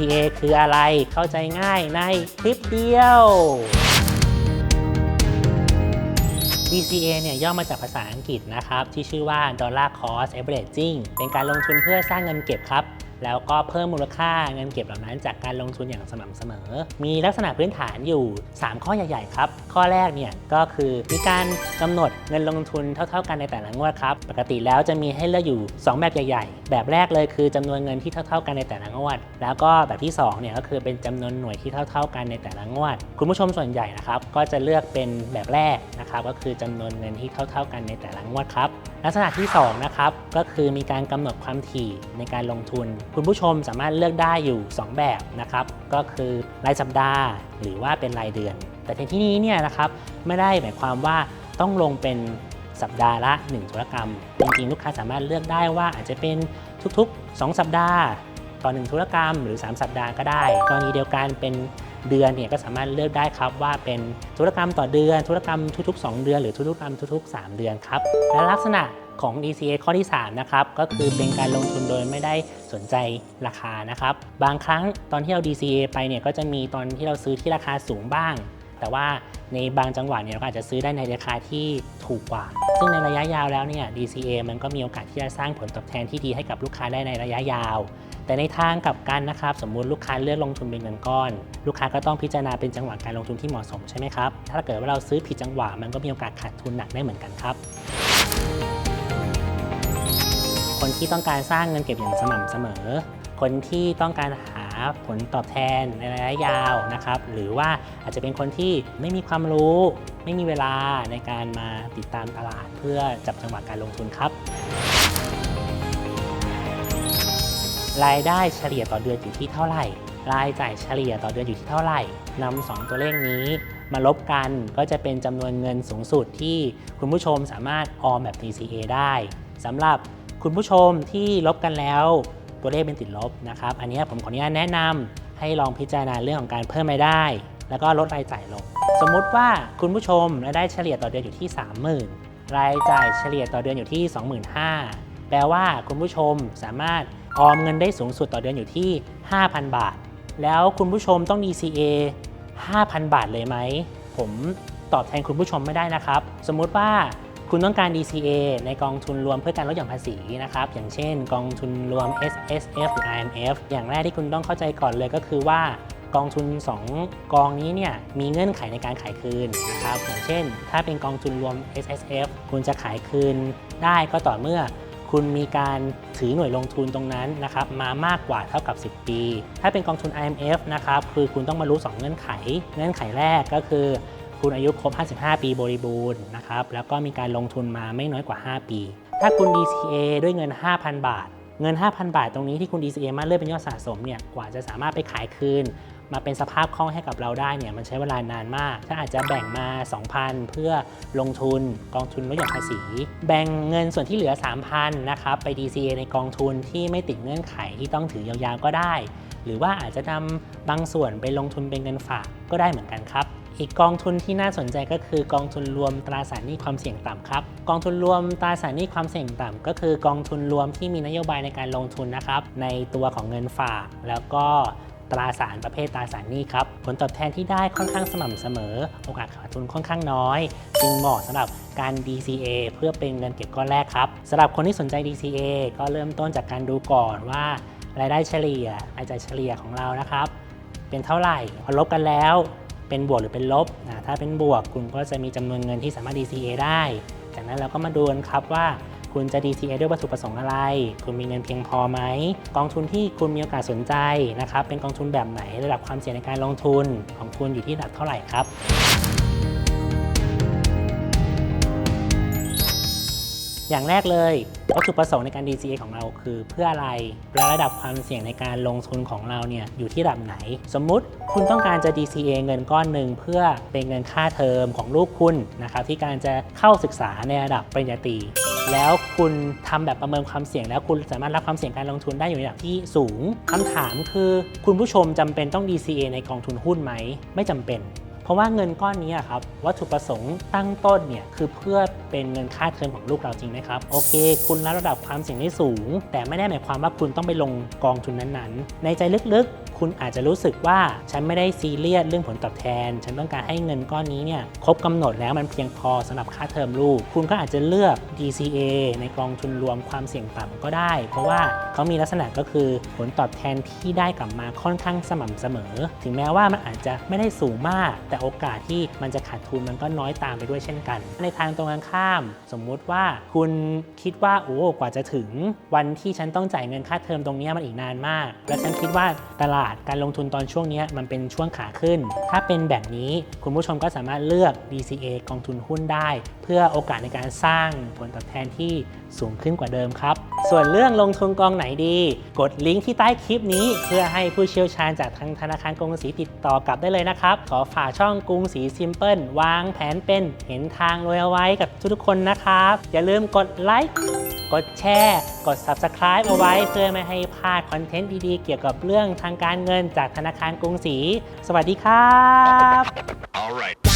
DCA คืออะไรเข้าใจง่ายในคลิปเดียว DCA เนี่ยย่อมาจากภาษาอังกฤษนะครับ ที่ชื่อว่า Dollar Cost Averaging เป็นการลงทุนเพื่อสร้างเงินเก็บครับ แล้วก็เพิ่มมูลค่าเงินเก็บเหล่านั้นจากการลงทุนอย่างสม่ำเสมอ มีลักษณะพื้นฐานอยู่ 3 ข้อใหญ่ๆครับ ข้อแรกเนี่ยก็คือมีการกำหนดเงินลงทุนเท่า ๆ กันในแต่ละงวดครับ ปกติแล้วจะมีให้เลือกอยู่ 2 แบบใหญ่ ๆ แบบแรกเลยคือจำนวนเงินที่เท่า ๆ กันในแต่ละงวด แล้วก็แบบที่2เนี่ยก็คือเป็นจำนวนหน่วยที่เท่า ๆ กันในแต่ละงวด คุณผู้ชมส่วนใหญ่นะครับก็จะเลือกเป็นแบบแรกนะครับก็คือจำนวนเงินที่เท่า ๆ กันในแต่ละงวดครับลักษณะที่2นะครับก็คือมีการกำหนดความถี่ในการลงทุนคุณผู้ชมสามารถเลือกได้อยู่ 2 แบบนะครับ ก็คือรายสัปดาห์หรือว่าเป็นรายเดือน แต่ในที่นี้เนี่ยนะครับไม่ได้หมายความว่าต้องลงเป็นสัปดาห์ละ 1 ธุรกรรม จริงๆ ลูกค้าสามารถเลือกได้ว่าอาจจะเป็นทุกๆ 2 สัปดาห์ ต่อ 1 ธุรกรรมหรือ 3 สัปดาห์ก็ได้ กรณีเดียวกันเป็น เดือนเนี่ยก็สามารถเลือกได้ครับว่าเป็นธุรกรรมต่อเดือน ธุรกรรมทุกๆ 2 เดือน หรือธุรกรรมทุกๆ 3 เดือนครับและลักษณะของ DCA ข้อที่ 3 นะครับ ก็คือเป็นการลงทุนโดยไม่ได้สนใจราคานะครับ บางครั้งตอนที่เรา DCA ไปเนี่ยก็จะมีตอนที่เราซื้อที่ราคาสูงบ้าง แต่ว่าในบางจังหวะเนี่ยเราก็อาจจะซื้อได้ในราคาที่ถูกกว่า ซึ่งในระยะยาวแล้วเนี่ย DCA มันก็มีโอกาสที่จะสร้างผลตอบแทนที่ดีให้กับลูกค้าได้ในระยะยาว แต่ในทางกลับกันนะครับ สมมุติลูกค้าเลือกลงทุนเป็นเงินก้อน ลูกค้าก็ต้องพิจารณาเป็นจังหวะการลงทุนที่เหมาะสมใช่ไหมครับ ถ้าเกิดว่าเราซื้อผิดจังหวะมันก็มีโอกาสขาดทุนหนักได้เหมือนกันครับคนที่ต้องการสร้างเงินเก็บอย่างสม่ำเสมอ คนที่ต้องการหาผลตอบแทนในระยะยาวนะครับ หรือว่าอาจจะเป็นคนที่ไม่มีความรู้ ไม่มีเวลาในการมาติดตามตลาด เพื่อจับจังหวะการลงทุนครับ รายได้เฉลี่ยต่อเดือนอยู่ที่เท่าไหร่ รายจ่ายเฉลี่ยต่อเดือนอยู่ที่เท่าไหร่นำสองตัวเลขนี้มาลบกันก็จะเป็นจำนวนเงินสูงสุดที่คุณผู้ชมสามารถออมแบบ DCA ได้สำหรับคุณผู้ชมที่ลบกันแล้วตัวเลขเป็นติดลบนะครับ อันนี้ผมขออนุญาตแนะนำให้ลองพิจารณาเรื่องของการเพิ่มรายได้ แล้วก็ลดรายจ่ายลง สมมุติว่าคุณผู้ชมรายได้เฉลี่ยต่อเดือนอยู่ที่ 30,000 รายจ่ายเฉลี่ยต่อเดือนอยู่ที่ 25,000 แปลว่าคุณผู้ชมสามารถ ออมเงินได้สูงสุดต่อเดือนอยู่ที่ 5,000 บาท แล้วคุณผู้ชมต้อง DCA 5,000 บาทเลยไหม ผมตอบแทนคุณผู้ชมไม่ได้นะครับ สมมุติว่าคุณต้องการ DCA ในกองทุนรวมเพื่อการลดหย่อนภาษีนะครับ อย่างเช่น กองทุนรวม S S F หรือ I M F อย่างแรกที่คุณต้องเข้าใจก่อนเลยก็คือว่ากองทุน 2 กองนี้เนี่ยมีเงื่อนไขในการขายคืนนะครับ อย่างเช่น ถ้าเป็นกองทุนรวม S S F คุณจะขายคืนได้ก็ต่อเมื่อ คุณมีการถือหน่วยลงทุนตรงนั้นนะครับมามากกว่าเท่ากับ 10 ปี ถ้าเป็นกองทุน IMF นะครับคือคุณต้องมารู้ 2 เงื่อนไข เงื่อนไขแรกก็คือ คุณอายุครบ 55 ปีบริบูรณ์นะครับแล้วก็มีการลงทุนมาไม่น้อยกว่า 5 ปี ถ้าคุณ DCA ด้วยเงิน 5,000 บาท เงิน 5,000 บาทตรงนี้ที่คุณ DCA มาเลื่อนเป็นยอดสะสมเนี่ยกว่าจะสามารถไปขายคืน มาเป็นสภาพคล่องให้กับเราได้เนี่ยมันใช้เวลานานมาก ถ้าอาจจะแบ่งมา 2,000 เพื่อลงทุนกองทุนลดหย่อนภาษี แบ่งเงินส่วนที่เหลือ 3,000นะครับไป DCA ในกองทุนที่ไม่ติดเงื่อนไขที่ต้องถือยาวๆก็ได้ หรือว่าอาจจะนำบางส่วนไปลงทุนเป็นเงินฝากก็ได้เหมือนกันครับอีกกองทุนที่น่าสนใจก็คือกองทุนรวมตราสารหนี้ความเสี่ยงต่ำครับ กองทุนรวมตราสารหนี้ความเสี่ยงต่ำก็คือกองทุนรวมที่มีนโยบายในการลงทุนนะครับในตัวของเงินฝาก แล้วก็ ตราสารประเภทตราสารหนี้ครับ ผลตอบแทนที่ได้ค่อนข้างสม่ำเสมอ โอกาสขาดทุนค่อนข้างน้อย จึงเหมาะสำหรับการ DCA เพื่อเป็นเงินเก็บก้อนแรกครับสำหรับคนที่สนใจ DCA ก็เริ่มต้นจากการดูก่อนว่ารายได้เฉลี่ยรายจ่ายเฉลี่ยของเรานะครับ เป็นเท่าไหร่พอลบกันแล้วเป็นบวกหรือเป็นลบอ่าถ้าเป็นบวกคุณก็จะมีจำนวนเงินที่สามารถ DCA ได้ จากนั้นเราก็มาดูกันครับว่า คุณจะ DCA ด้วยวัตถุประสงค์อะไร คุณมีเงินเพียงพอไหม กองทุนที่คุณมีโอกาสสนใจนะครับ เป็นกองทุนแบบไหน ระดับความเสี่ยงในการลงทุนของคุณอยู่ที่ระดับเท่าไหร่ครับ อย่างแรกเลยวัตถุประสงค์ในการ DCA ของเราคือเพื่ออะไรและระดับความเสี่ยงในการลงทุนของเราเนี่ยอยู่ที่ระดับไหน สมมุติคุณต้องการจะ DCA เงินก้อนหนึ่งเพื่อเป็นเงินค่าเทอมของลูกคุณนะครับที่การจะเข้าศึกษาในระดับปริญญาตรีแล้วคุณทำแบบประเมินความเสี่ยง แล้วคุณสามารถรับความเสี่ยงการลงทุนได้อยู่ในระดับที่สูงคำถามคือ คุณผู้ชมจำเป็นต้อง DCA ในกองทุนหุ้นไหม ไม่จำเป็น ราะว่าเงินก้อนนี้อะครับวัตถุประสงค์ตั้งต้นเนี่ยคือเพื่อเป็นเงินค่าเทอมของลูกเราจริงไหมครับโอเค คุณรับระดับความเสี่ยงได้สูง แต่ไม่ได้หมายความว่าคุณต้องไปลงกองทุนนั้นๆ ในใจลึกๆ คุณอาจจะรู้สึกว่าฉันไม่ได้ซีเรียสเรื่องผลตอบแทน ฉันต้องการให้เงินก้อนนี้เนี่ยครบกำหนดแล้วมันเพียงพอสำหรับค่าเทอมลูก คุณก็อาจจะเลือก DCA ในกองทุนรวมความเสี่ยงต่ำก็ได้ เพราะว่าเขามีลักษณะก็คือผลตอบแทนที่ได้กลับมาค่อนข้างสม่ำเสมอ ถึงแม้ว่ามันอาจจะไม่ได้สูงมาก แต่โอกาสที่มันจะขาดทุนมันก็น้อยตามไปด้วยเช่นกัน ในทางตรงกันข้าม สมมุติว่าคุณคิดว่าโอ้กว่าจะถึงวันที่ฉันต้องจ่ายเงินค่าเทอมตรงเนี้ยมันอีกนานมาก และฉันคิดว่าตลาดการลงทุนตอนช่วงนี้มันเป็นช่วงขาขึ้น ถ้าเป็นแบบนี้คุณผู้ชมก็สามารถเลือก DCA กองทุนหุ้นได้ เพื่อโอกาสในการสร้างผลตอบแทนที่สูงขึ้นกว่าเดิมครับ ส่วนเรื่องลงทุนกองไหนดี กดลิงก์ที่ใต้คลิปนี้ เพื่อให้ผู้เชี่ยวชาญจากทางธนาคารกรุงศรีติดต่อกลับได้เลยนะครับ ขอฝากช่องกรุงศรีซิมเพิลวางแผนเป็นเห็นทางรวยเอาไว้กับทุกๆคนนะครับ อย่าลืมกดไลค์ กดแชร์ กด Subscribe เอาไว้เพื่อไม่ให้พลาดคอนเทนต์ดีๆ เกี่ยวกับเรื่องทางการเงินจากธนาคารกรุงศรี สวัสดีครับ All right.